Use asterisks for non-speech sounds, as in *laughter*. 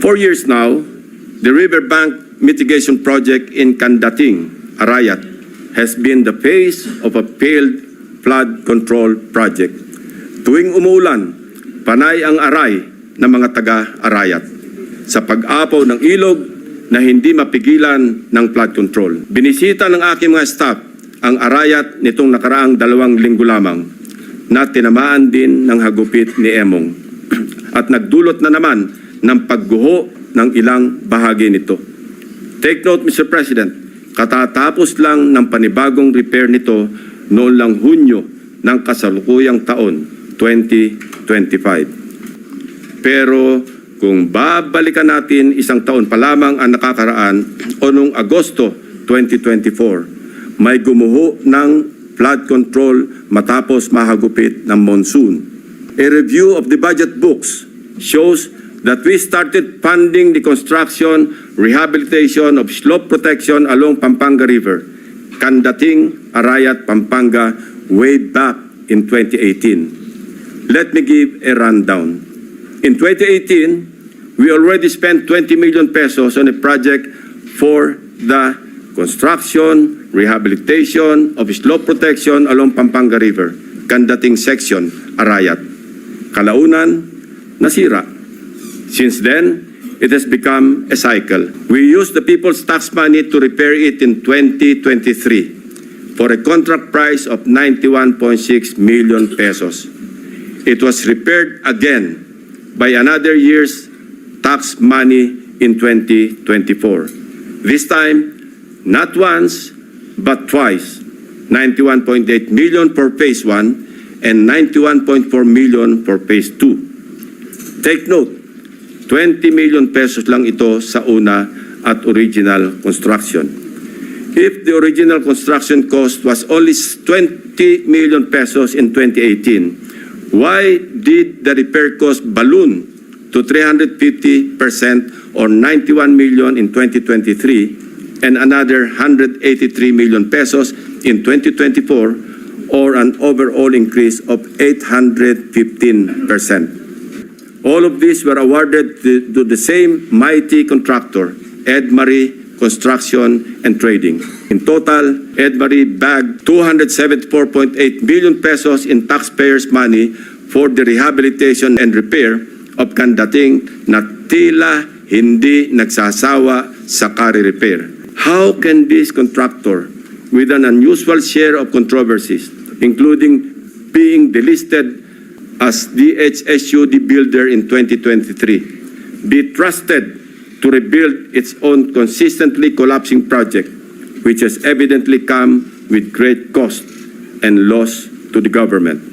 For years now, the riverbank mitigation project in Kandating, Arayat, has been the face of a failed flood control project. Tuwing umulan, panay ang aray ng mga taga-Arayat sa pag-apaw ng ilog na hindi mapigilan ng flood control. Binisita ng aking mga staff ang Arayat nitong nakaraang dalawang linggo lamang na tinamaan din ng hagupit ni Emong *clears throat* at nagdulot na naman ng pagguho ng ilang bahagi nito. Take note, Mr. President, katatapos lang ng panibagong repair nito noon lang Hunyo ng kasalukuyang taon, 2025. Pero kung babalikan natin isang taon pa lamang ang nakakaraan o noong Agosto 2024, may gumuho ng flood control matapos mahagupit ng monsoon. A review of the budget books shows that we started funding the construction, rehabilitation of slope protection along Pampanga River, Kandating, Arayat, Pampanga, way back in 2018. Let me give a rundown. In 2018, we already spent 20 million pesos on a project for the construction, rehabilitation of slope protection along Pampanga River, Kandating section, Arayat. Kalaunan, nasira. Since then, it has become a cycle. We used the people's tax money to repair it in 2023 for a contract price of 91.6 million pesos. It was repaired again by another year's tax money in 2024. This time, not once, but twice. 91.8 million for phase 1 and 91.4 million for phase 2. Take note, 20 million pesos lang ito sa una at original construction. If the original construction cost was only 20 million pesos in 2018, why did the repair cost balloon to 350% or 91 million in 2023 and another 183 million pesos in 2024 or an overall increase of 815%? All of these were awarded to, the same mighty contractor, Ed Marie Construction and Trading. In total, Ed Marie bagged 274.8 billion pesos in taxpayers' money for the rehabilitation and repair of Kandating na tila hindi nagsasawa sa kari repair. How can this contractor, with an unusual share of controversies, including being delisted as DHSUD builder in 2023 be trusted to rebuild its own consistently collapsing project, which has evidently come with great cost and loss to the government.